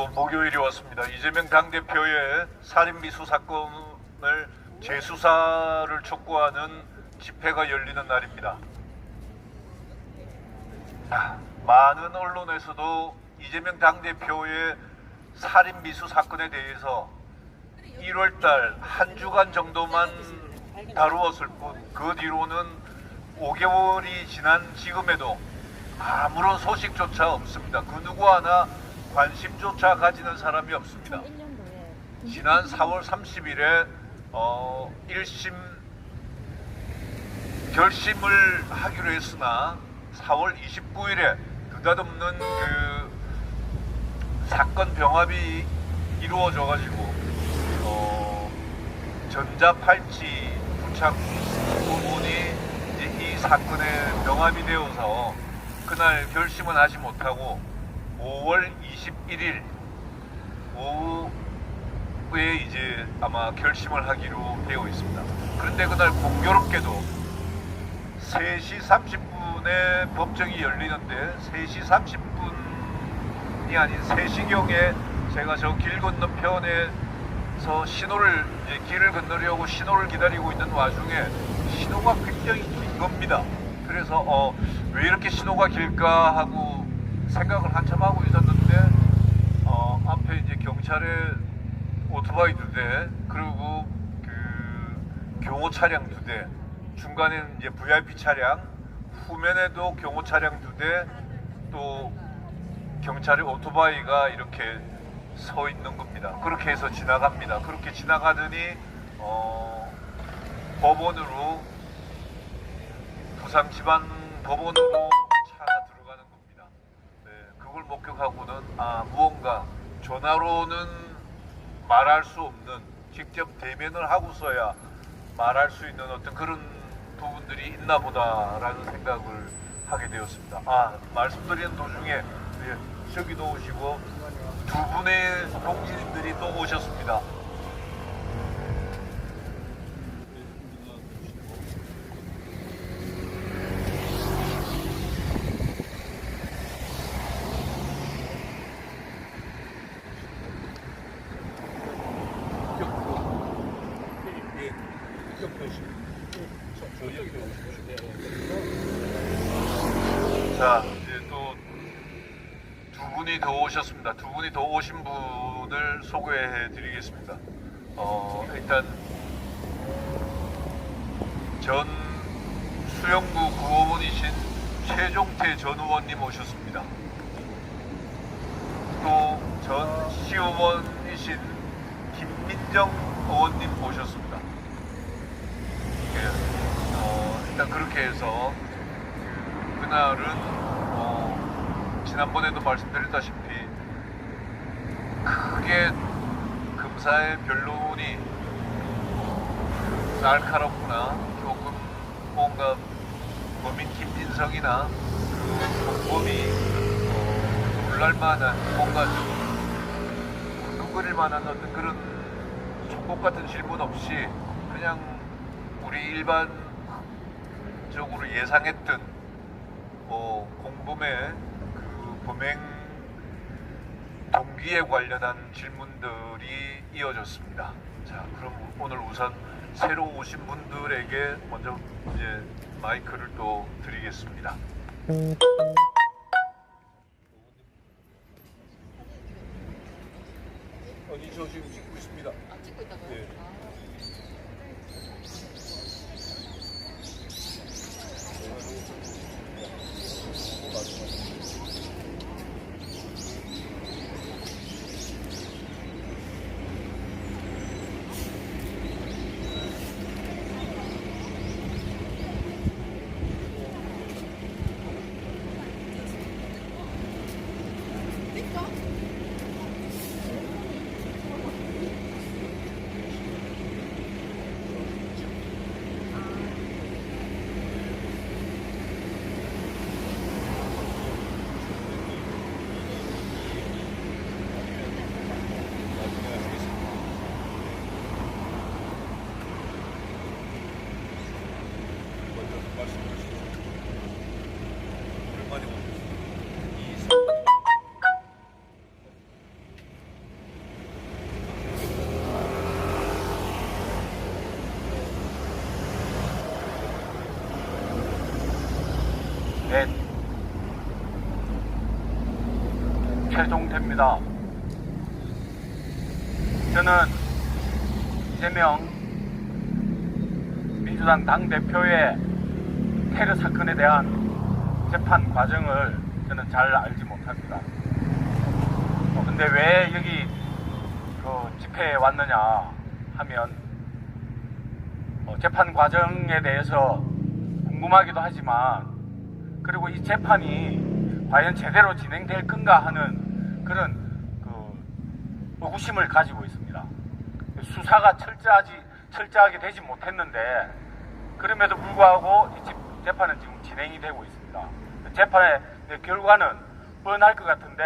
또 목요일이 왔습니다. 이재명 당대표의 살인미수 사건을 재수사를 촉구하는 집회가 열리는 날입니다. 아, 많은 언론에서도 이재명 당대표의 살인미수 사건에 대해서 1월달 한 주간 정도만 다루었을 뿐 그 뒤로는 5개월이 지난 지금에도 아무런 소식조차 없습니다. 그 누구 하나 관심조차 가지는 사람이 없습니다. 지난 4월 30일에 어, 1심 결심을 하기로 했으나 4월 29일에 느닷없는 그 사건 병합이 이루어져 가지고 어, 전자팔찌 부착 부분이 이 사건에 병합이 되어서 그날 결심은 하지 못하고 5월 21일 오후에 이제 아마 결심을 하기로 되어 있습니다. 그런데 그날 공교롭게도 3시 30분에 법정이 열리는데 3시 30분이 아닌 3시경에 제가 저 길 건너편에서 신호를 길을 건너려고 신호를 기다리고 있는 와중에 신호가 굉장히 긴 겁니다. 그래서 어, 왜 이렇게 신호가 길까 하고 생각을 한참 하고 있었는데 어, 앞에 이제 경찰의 오토바이 두 대, 그리고 그 경호 차량 두 대, 중간에는 이제 VIP 차량, 후면에도 경호 차량 두 대, 또 경찰의 오토바이가 이렇게 서 있는 겁니다. 그렇게 해서 지나갑니다. 그렇게 지나가더니 어, 법원으로 부산 지방 법원으로 그걸 목격하고는 아 무언가 전화로는 말할 수 없는 직접 대면을 하고서야 말할 수 있는 어떤 그런 부분들이 있나 보다라는 생각을 하게 되었습니다. 아 말씀드리는 도중에 예, 저기도 오시고 두 분의 동지님들이 또 오셨습니다. 자, 이제 또 두 분이 더 오셨습니다. 두 오신 분을 소개해 드리겠습니다. 어, 일단 전 수영구 구호원이신 최종태 전 의원님 오셨습니다. 또 전 시의원이신 김민정 의원님 오셨습니다. 예, 어, 일단 그렇게 해서 그, 그날은 어, 지난번에도 말씀드렸다시피 크게 금사의 변론이 날카롭구나. 조금 뭔가 범인 김진성이나 그 공범이 어, 놀랄만한 뭔가 좀 끈끈거릴 만한 어떤 그런 촉법 같은 질문 없이 그냥 우리 일반적으로 예상했던 뭐 공범의 그 범행 동기에 관련한 질문들이 이어졌습니다. 자, 그럼 오늘 우선 새로 오신 분들에게 먼저 이제 마이크를 또 드리겠습니다. 아니 저 지금 최종태입니다. 저는 이재명 민주당 당대표의 테러 사건에 대한 재판 과정을 저는 잘 알지 못합니다. 어, 근데 왜 여기 그 집회에 왔느냐 하면 어, 재판 과정에 대해서 궁금하기도 하지만 그리고 이 재판이 과연 제대로 진행될 건가 하는 그런 그 의구심을 가지고 있습니다. 수사가 철저하지 철저하게 되지 못했는데 그럼에도 불구하고 이 집- 재판은 지금 진행이 되고 있습니다. 재판의 결과는 뻔할 것 같은데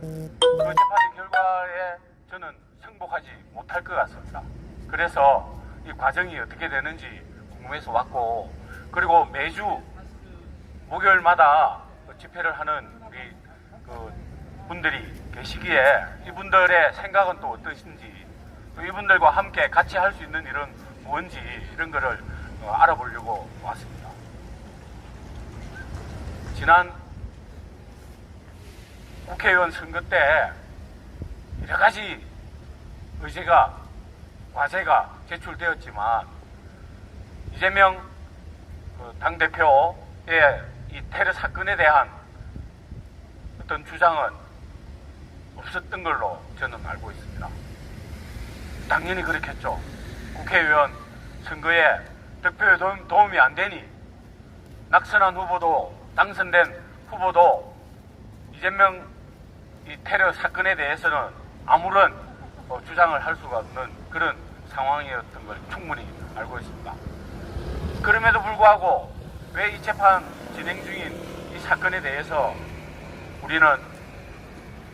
그 재판의 결과에 저는 승복하지 못할 것 같습니다. 그래서 이 과정이 어떻게 되는지 궁금해서 왔고 그리고 매주 목요일마다 그 집회를 하는 우리 그 분들이 계시기에 이분들의 생각은 또 어떠신지 또 이분들과 함께 같이 할 수 있는 일은 뭔지 이런 거를 어, 알아보려고 왔습니다. 지난 국회의원 선거 때 여러 가지 의제가 과제가 제출되었지만 이재명 그 당대표의 이 테러 사건에 대한 어떤 주장은 없었던 걸로 저는 알고 있습니다. 당연히 그렇겠죠. 국회의원 선거에 득표에 도움, 도움이 안 되니 낙선한 후보도 당선된 후보도 이재명 이 테러 사건에 대해서는 아무런 어, 주장을 할 수가 없는 그런 상황이었던 걸 충분히 알고 있습니다. 그럼에도 불구하고 왜 이 재판 진행 중인 이 사건에 대해서 우리는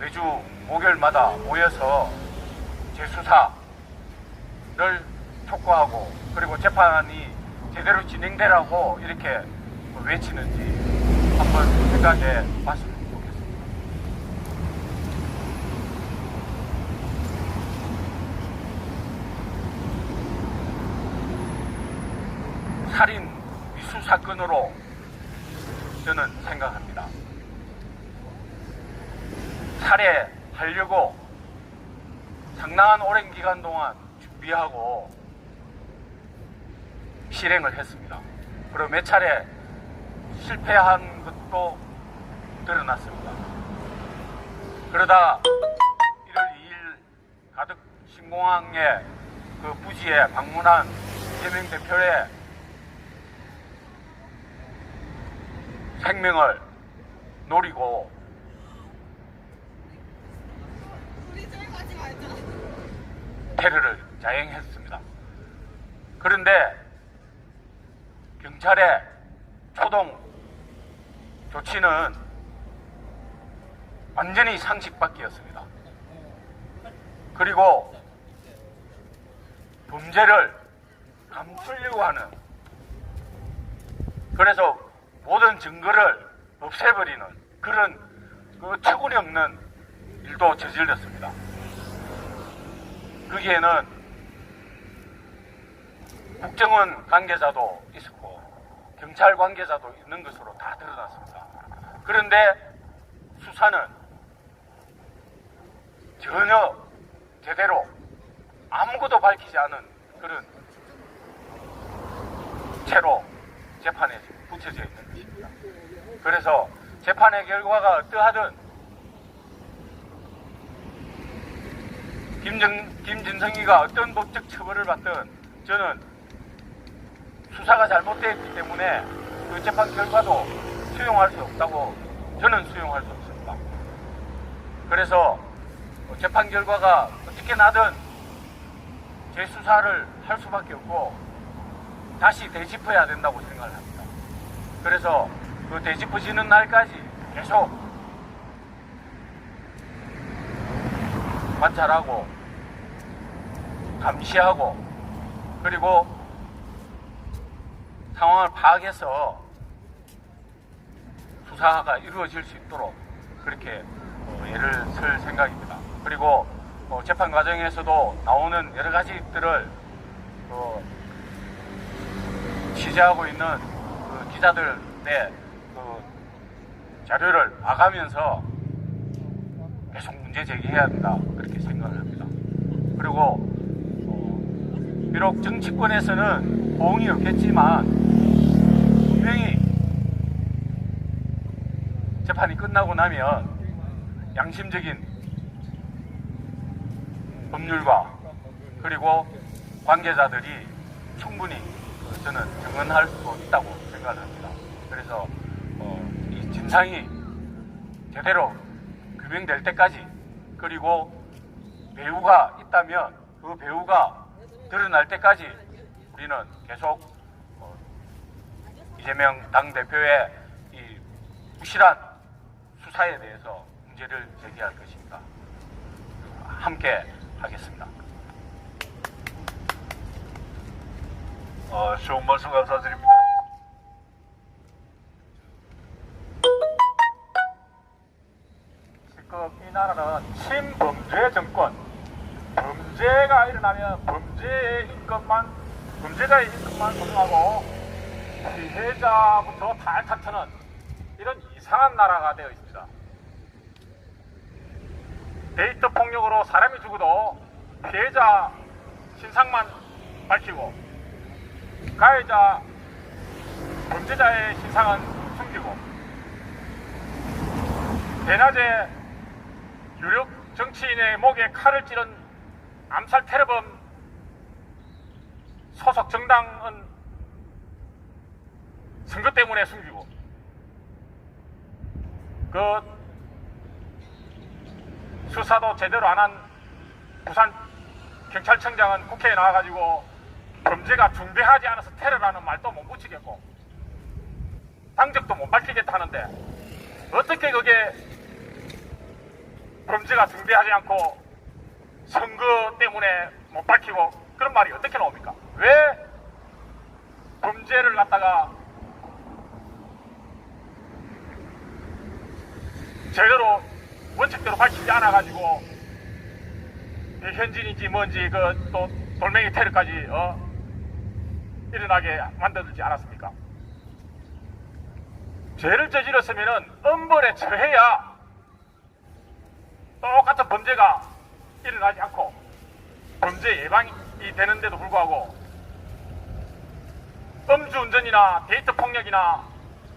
매주 목요일마다 모여서 재수사를 촉구하고 그리고 재판이 제대로 진행되라고 이렇게 외치는지 한번 생각해 봤으면 좋겠습니다. 살인 미수 사건으로 저는 생각합니다. 살해하려고 상당한 오랜 기간 동안 준비하고 실행을 했습니다. 그리고 몇 차례 실패한 것도 드러났습니다. 그러다 1월 2일 가덕 신공항의 그 부지에 방문한 이재명 대표의 생명을 노리고 우리 저기 가지 말자. 테러를 자행했습니다. 그런데 경찰의 초동 조치는 완전히 상식 밖이었습니다. 그리고 범죄를 감추려고 하는 그래서 모든 증거를 없애버리는 그런 그 체구리 없는 일도 저질렀습니다. 거기에는 국정원 관계자도 있었고 경찰 관계자도 있는 것으로 다 드러났습니다. 그런데 수사는 전혀 제대로 아무것도 밝히지 않은 그런 채로 재판에 붙여져 있는 것입니다. 그래서 재판의 결과가 어떠하든 김정, 김진성이가 어떤 법적 처벌을 받든 저는 수사가 잘못되었기 때문에 그 재판 결과도 수용할 수 없다고 저는 수용할 수 없습니다. 그래서 재판 결과가 어떻게 나든 재수사를 할 수밖에 없고 다시 되짚어야 된다고 생각을 합니다. 그래서 그 되짚어지는 날까지 계속 관찰하고 감시하고 그리고 상황을 파악해서 수사가 이루어질 수 있도록 그렇게 어, 애를 쓸 생각입니다. 그리고 어, 재판 과정에서도 나오는 여러 가지들을 어, 취재하고 있는 그 기자들의 그 자료를 봐가면서 계속 문제 제기해야 한다 그렇게 생각을 합니다. 그리고 어, 비록 정치권에서는 호응이 없겠지만 분명히 재판이 끝나고 나면 양심적인 법률과 그리고 관계자들이 충분히 어, 저는 증언할 수 있다고 생각을 합니다. 그래서 어, 이 진상이 제대로 규명될 때까지 그리고 배우가 있다면 그 배우가 드러날 때까지 우리는 계속 어, 이재명 당 대표의 이 부실한 수사에 대해서 문제를 제기할 것입니다. 함께 하겠습니다. 어, 좋은 말씀 감사드립니다. 이 나라는 친범죄 정권, 범죄가 일어나면 범죄의 인권만, 범죄자의 인권만 소중하고 피해자부터 탈탈트는 이런 이상한 나라가 되어 있습니다. 데이터 폭력으로 사람이 죽어도 피해자 신상만 밝히고 가해자 범죄자의 신상은 숨기고 대낮에 유력 정치인의 목에 칼을 찌른 암살 테러범 소속 정당은 선거 때문에 숨기고 그 수사도 제대로 안 한 부산 경찰청장은 국회에 나와가지고 범죄가 중대하지 않아서 테러라는 말도 못 붙이겠고 당적도 못 밝히겠다는데 어떻게 그게 범죄가 중대하지 않고 선거 때문에 못 밝히고 그런 말이 어떻게 나옵니까? 왜 범죄를 갖다가 제대로 원칙대로 밝히지 않아가지고 이 현진인지 뭔지 그 또 돌멩이 테러까지 어? 일어나게 만들지 않았습니까? 죄를 저질렀으면은 엄벌에 처해야 똑같은 범죄가 일어나지 않고 범죄 예방이 되는데도 불구하고 음주운전이나 데이트 폭력이나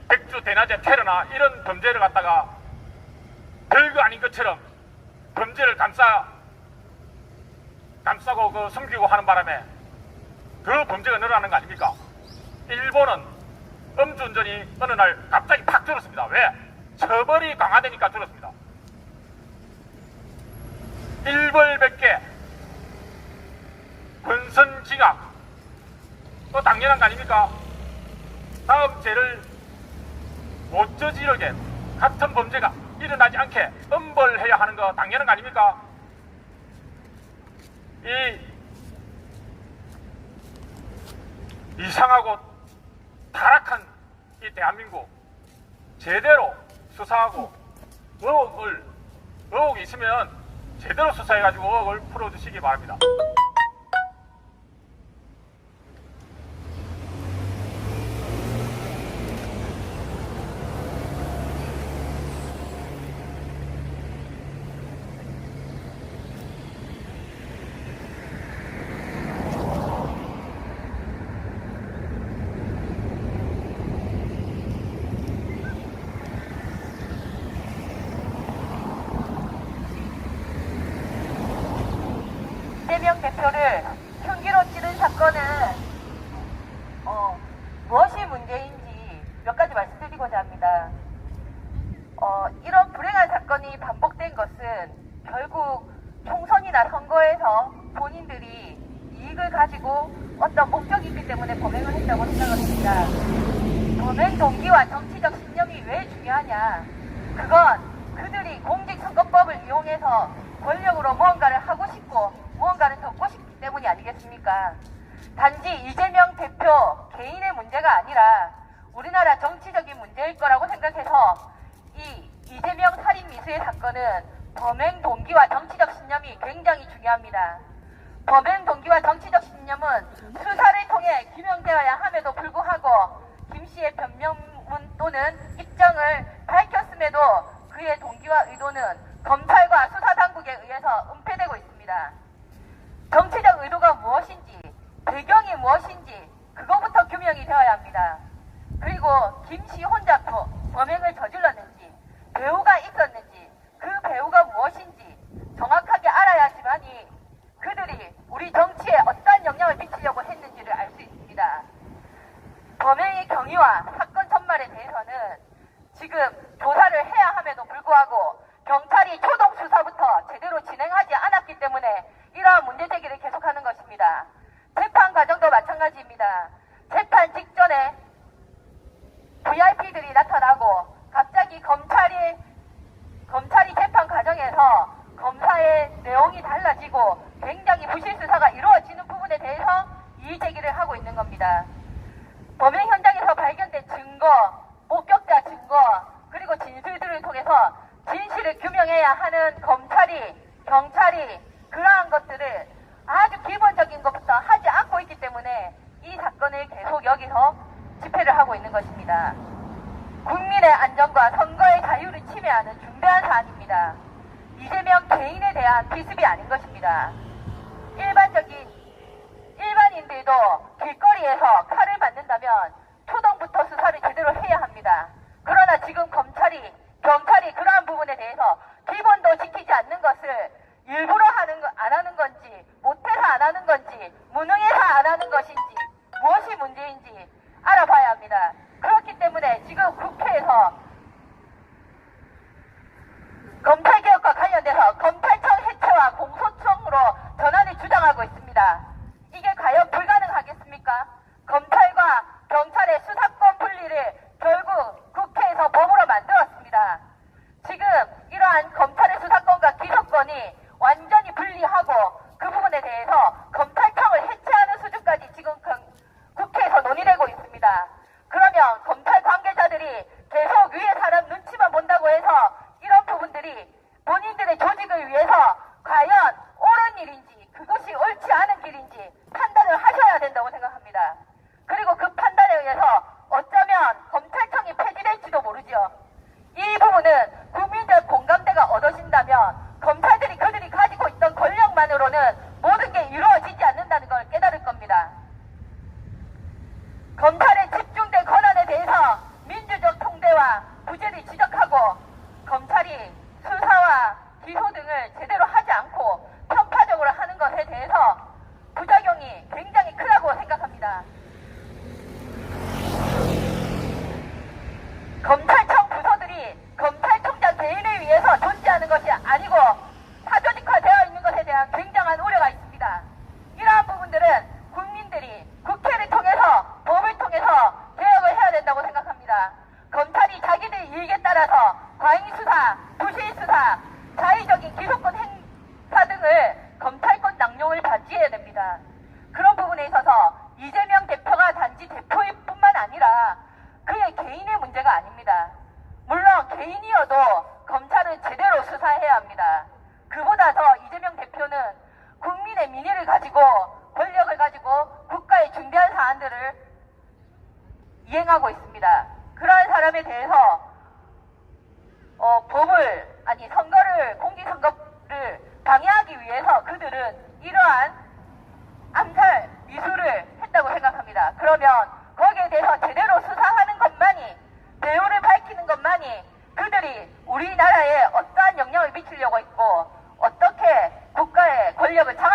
백주 대낮에 테러나 이런 범죄를 갖다가 별거 아닌 것처럼 범죄를 감싸 감싸고 그 숨기고 하는 바람에 더 범죄가 늘어나는 거 아닙니까? 일본은 음주운전이 어느 날 갑자기 팍 줄었습니다. 왜? 처벌이 강화되니까 줄었습니다. 일벌백계 권선징악 뭐 당연한 거 아닙니까? 다음 죄를 못 저지르게 같은 범죄가 일어나지 않게 엄벌해야 하는 거 당연한 거 아닙니까? 이 이상하고 타락한 이 대한민국 제대로 수사하고 의혹을 의혹이 있으면 제대로 수사해가지고 의혹을 풀어주시기 바랍니다. 이재명 대표를 흉기로 찌른 사건은 어, 무엇이 문제인지 몇 가지 말씀드리고자 합니다. 어, 이런 불행한 사건이 반복된 것은 결국 총선이나 선거에서 본인들이 이익을 가지고 어떤 목적이 있기 때문에 범행을 했다고 생각을 합니다. 범행 동기와 정치적 신념이 왜 중요하냐? 그건 그들이 공직선거법을 이용해서 권력으로 무언가를 하고 싶고 무언가를 덮고 싶기 때문이 아니겠습니까? 단지 이재명 대표 개인의 문제가 아니라 우리나라 정치적인 문제일 거라고 생각해서 이 이재명 살인 미수의 사건은 범행 동기와 정치적 신념이 굉장히 중요합니다. 범행 동기와 정치적 신념은 수사를 통해 규명되어야 함에도 불구하고 김 씨의 변명문 또는 입장을 밝혔음에도 그의 동기와 의도는 검찰과 수사당국에 의해서 은폐되고 있습니다. 정치적 의도가 무엇인지, 배경이 무엇인지, 그거부터 규명이 되어야 합니다. 그리고 김씨 혼자 거- 범행을 저질렀는지, 배우가 있었는지, 그 배우가 무엇인지 정확하게 알아야지만이 그들이 우리 정치에 어떠한 영향을 미치려고 했는지를 알 수 있습니다. 범행의 경위와 사건 전말에 대해서는 지금 조사를 해야 함에도 불구하고 경찰이 초동 수사부터 제대로 진행하지 않았기 때문에 이러한 문제 제기를 계속하는 것입니다. 재판 과정도 마찬가지입니다. 재판 직전에 VIP들이 나타나고 갑자기 검찰이 검찰이 재판 과정에서 검사의 내용이 달라지고 굉장히 부실 수사가 이루어지는 부분에 대해서 이의 제기를 하고 있는 겁니다. 범행 현장에서 발견된 증거, 목격자 증거, 그리고 진술들을 통해서 진실을 규명해야 하는 검찰이, 경찰이 그러한 것들을 아주 기본적인 것부터 하지 않고 있기 때문에 이 사건을 계속 여기서 집회를 하고 있는 것입니다. 국민의 안전과 선거의 자유를 침해하는 중대한 사안입니다. 이재명 개인에 대한 기습이 아닌 것입니다. 일반적인 일반인들도 길거리에서 칼을 맞는다면 초동부터 수사를 제대로 해야 합니다. 그러나 지금 검찰이 경찰이 그러한 부분에 대해서 기본도 지키지 않는 것을 일부러 하는 거, 안 하는 건지 못해서 안 하는 건지 무능해서 안 하는 것인지 무엇이 문제인지 알아봐야 합니다. 그렇기 때문에 지금 국회에서 검찰개혁과 관련돼서 검찰청 해체와 공소청으로 전환을 주장하고 있습니다. 이게 과연 불가능하겠습니까? 검찰과 경찰의 수사권 분리를 결국 국회에서 법으로 만들었습니다. 지금 이러한 검찰의 수사권과 기소권이 완전히 분리하고 그 부분에 대해서 국가의 권력을 장악하려고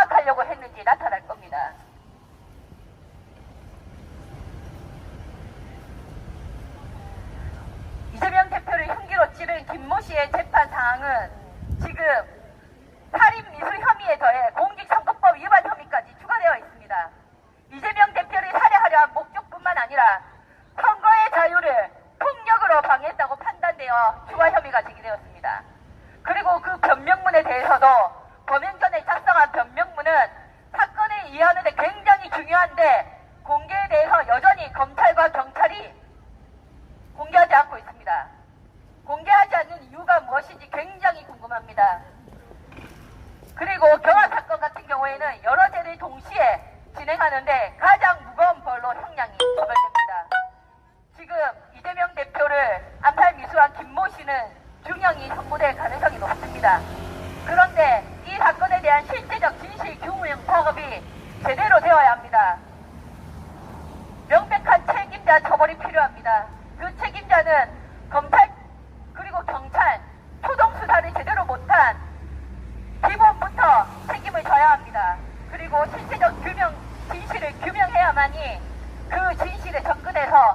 가능성이 확보될 가능성이 높습니다. 그런데 이 사건에 대한 실제적 진실 규명 작업이 제대로 되어야 합니다. 명백한 책임자 처벌이 필요합니다. 그 책임자는 검찰 그리고 경찰 초동 수사를 제대로 못한 기본부터 책임을 져야 합니다. 그리고 실제적 규명 진실을 규명해야만이 그 진실에 접근해서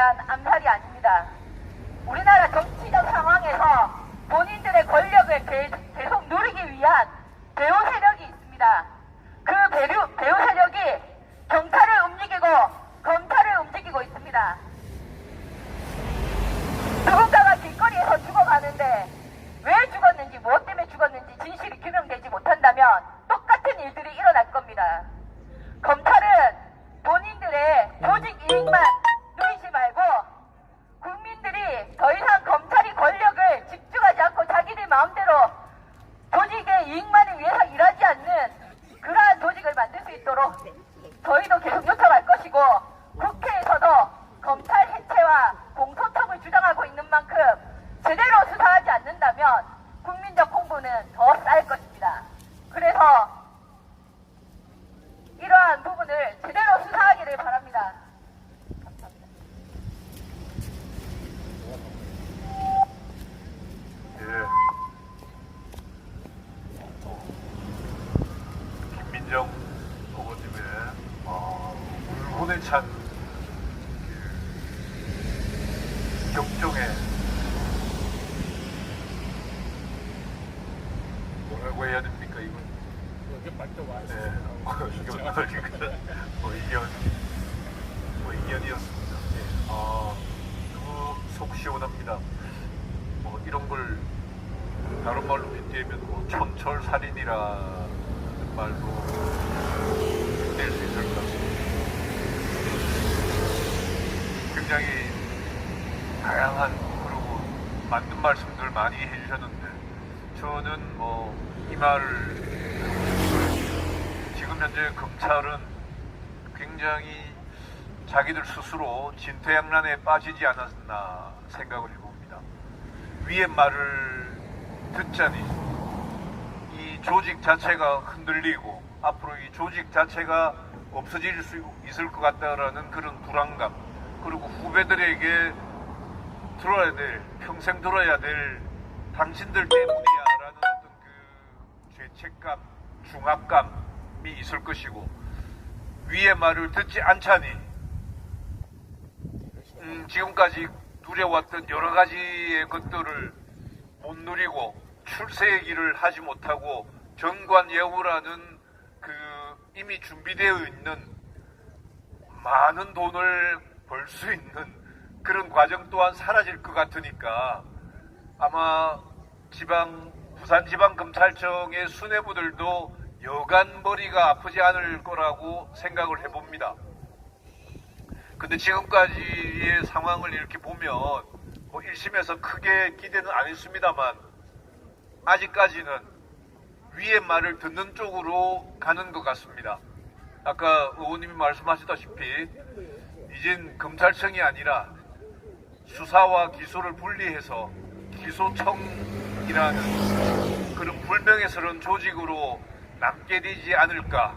대한 암살이 아닙니다. 우리나라 정치적 상황에서 본인들의 권력을 계- 계속 누리기 위한 배후 세력이 있습니다. 그 배후, 배후 세력이 경찰을 움직이고 검찰을 움직이고 있습니다. 누군가가 길거리에서 죽어가는데 왜 죽었는지 무엇 때문에 죽었는지 진실이 규명되지 못한다면 똑같은 일들이 일어날 겁니다. 검찰은 본인들의 조직 이익만 누리지 말고 국민들이 더 이상 검찰이 권력을 집중하지 않고 자기들 마음대로 조직의 이익만을 위해서 일하지 않는 그러한 조직을 만들 수 있도록 저희도 계속 요청할 것이고 국회에서도 검찰 해체와 공소청을 주장하고 있는 만큼 제대로 수사하지 않는다면 국민적 공분은 더 쌓일 것입니다. 그래서 이러한 부분을 제대로 수사하기를 바랍니다. 감사합니다. 예. 김민정 후보님의 어, 울분에 찬 그, 격정에 뭐라고 해야 됩니까 이건? 여기 발도 와. 네, 뭐 의견, 속 시원합니다. 뭐 이런 걸 다른 말로 빗대면 뭐 촌철살인이라는 말로 낼 수 있을 것 같습니다. 굉장히 다양한 그리고 맞는 말씀들 많이 해주셨는데 저는 뭐 이 말을 지금 검찰은 굉장히 자기들 스스로 진퇴양난에 빠지지 않았나 생각을 해봅니다. 위의 말을 듣자니 이 조직 자체가 흔들리고 앞으로 이 조직 자체가 없어질 수 있을 것 같다라는 그런 불안감 그리고 후배들에게 들어야 될 평생 들어야 될 당신들 때문이야라는 어떤 그 죄책감 중압감 이 있을 것이고 위의 말을 듣지 않자니. 음, 지금까지 누려왔던 여러 가지의 것들을 못 누리고 출세의 길을 하지 못하고 정관예우라는 그 이미 준비되어 있는 많은 돈을 벌 수 있는 그런 과정 또한 사라질 것 같으니까 아마 지방 부산지방검찰청의 수뇌부들도 여간 머리가 아프지 않을 거라고 생각을 해봅니다. 근데 지금까지의 상황을 이렇게 보면 뭐 1심에서 크게 기대는 안 했습니다만 아직까지는 위의 말을 듣는 쪽으로 가는 것 같습니다. 아까 의원님이 말씀하셨다시피 이젠 검찰청이 아니라 수사와 기소를 분리해서 기소청이라는 그런 불명예스러운 조직으로 남게 되지 않을까.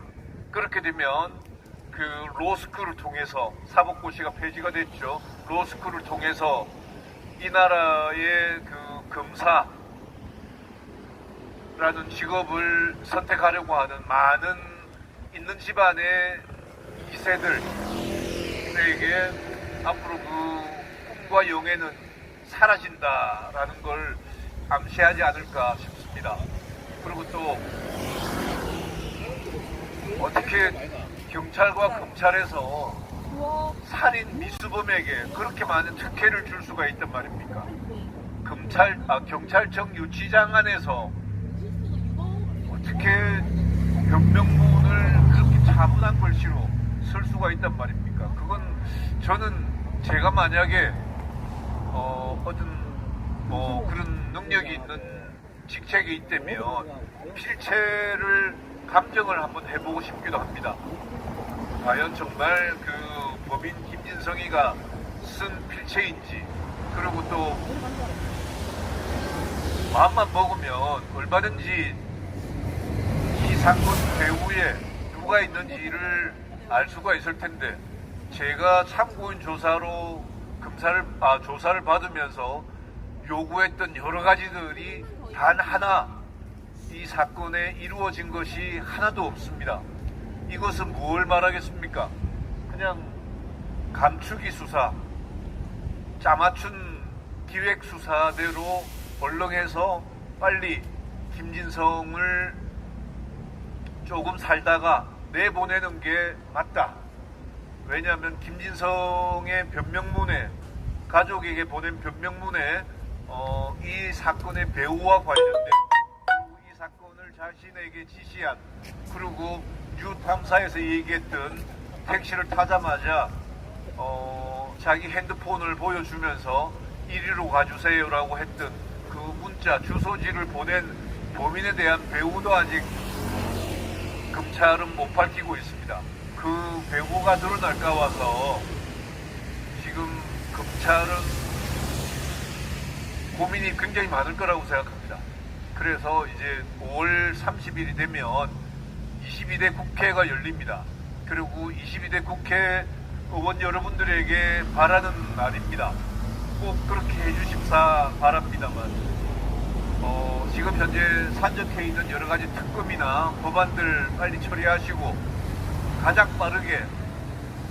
그렇게 되면 그 로스쿨을 통해서 사법고시가 폐지가 됐죠. 로스쿨을 통해서 이 나라의 그 검사라는 직업을 선택하려고 하는 많은 있는 집안의 2세들에게 앞으로 그 꿈과 용해는 사라진다라는 걸 암시하지 않을까 싶습니다. 그리고 또 어떻게 경찰과 검찰에서 살인 미수범에게 그렇게 많은 특혜를 줄 수가 있단 말입니까? 검찰, 아, 경찰청 유치장 안에서 어떻게 변명문을 그렇게 차분한 글씨로 쓸 수가 있단 말입니까? 그건 저는 제가 만약에 어, 어떤 뭐 그런 능력이 있는 직책이 있다면 필체를 감정을 한번 해보고 싶기도 합니다. 과연 정말 그 법인 김진성이가 쓴 필체인지 그리고 또 마음만 먹으면 얼마든지 사건 배후에 누가 있는지를 알 수가 있을 텐데 제가 참고인 조사로 검사를 아, 조사를 받으면서 요구했던 여러 가지들이 단 하나 이 사건에 이루어진 것이 하나도 없습니다. 이것은 무엇을 말하겠습니까? 그냥 감추기 수사, 짜맞춘 기획 수사대로 얼렁해서 빨리 김진성을 조금 살다가 내보내는 게 맞다. 왜냐하면 김진성의 변명문에 가족에게 보낸 변명문에 어, 이 사건의 배우와 관련된 자신에게 지시한 그리고 뉴 탐사에서 얘기했던 택시를 타자마자 어, 자기 핸드폰을 보여주면서 이리로 가주세요라고 했던 그 문자 주소지를 보낸 범인에 대한 배우도 아직 검찰은 못 밝히고 있습니다. 그 배우가 드러날까 와서 지금 검찰은 고민이 굉장히 많을 거라고 생각합니다. 그래서 이제 5월 30일이 되면 22대 국회가 열립니다. 그리고 22대 국회 의원 여러분들에게 바라는 날입니다. 꼭 그렇게 해주십사 바랍니다만 어, 지금 현재 산적해 있는 여러 가지 특검이나 법안들 빨리 처리하시고 가장 빠르게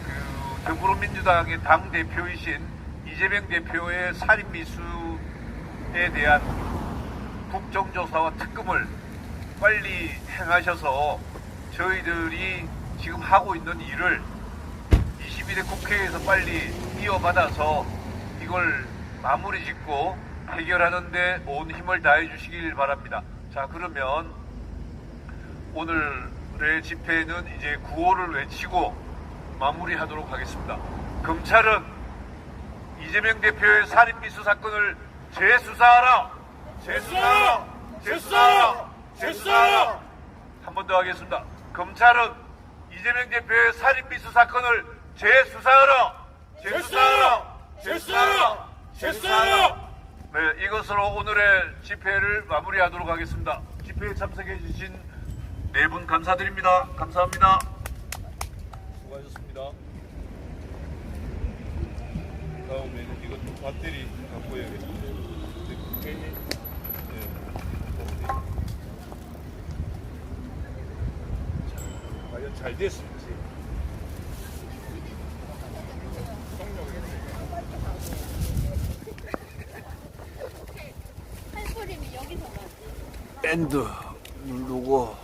그 더불어민주당의 당 대표이신 이재명 대표의 살인 미수에 대한 국정조사와 특검을 빨리 행하셔서 저희들이 지금 하고 있는 일을 22대 국회에서 빨리 이어받아서 이걸 마무리 짓고 해결하는데 온 힘을 다해 주시길 바랍니다. 자, 그러면 오늘의 집회는 이제 구호를 외치고 마무리하도록 하겠습니다. 검찰은 이재명 대표의 살인 미수 사건을 재수사하라! 재수사하라! 재수사하라! 재수사하라! 한번 더 하겠습니다. 검찰은 이재명 대표의 살인 미수 사건을 재수사하라! 재수사하라! 재수사하라! 재수사하라! 네, 이것으로 오늘의 집회를 마무리하도록 하겠습니다. 집회에 참석해 주신 네 분 감사드립니다. 감사합니다. 수고하셨습니다. 다음에는 이것도 배터리 갖고 해야겠는데. 네, 국회에 네, 배터리. 자, 과연 잘 나지. 밴드 누르고